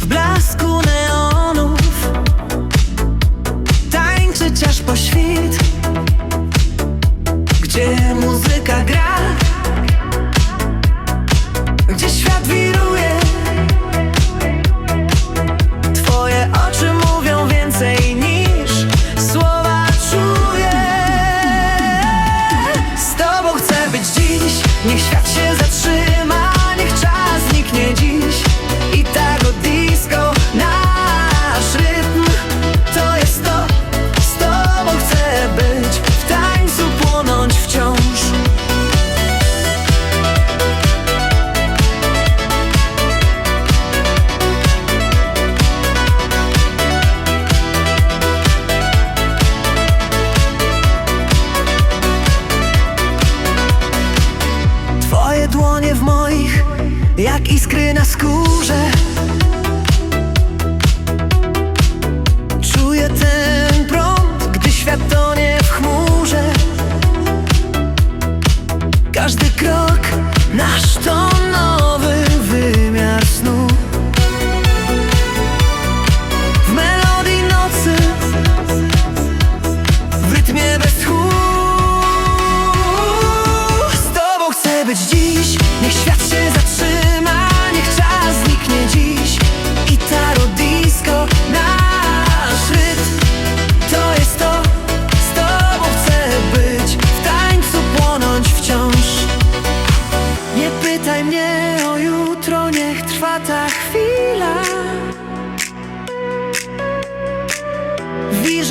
W blasku neonów Tańczyć aż po świt. Gdzie muzyka gra? Gdzie świat wiruje? Twoje oczy mówią więcej niż Słowa czuję. Z tobą chcę być dziś. Niech świat się jak iskry na skórze. Czuję ten prąd, gdy świat tonie w chmurze. Każdy krok nasz to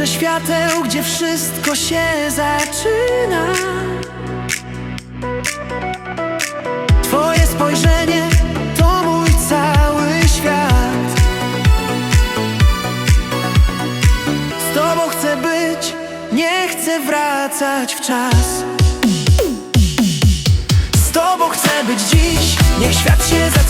Wirze świateł, gdzie wszystko się zaczyna. Twoje spojrzenie to mój cały świat. Z tobą chcę być, nie chcę wracać w czas. Z tobą chcę być dziś, niech świat się zatrzyma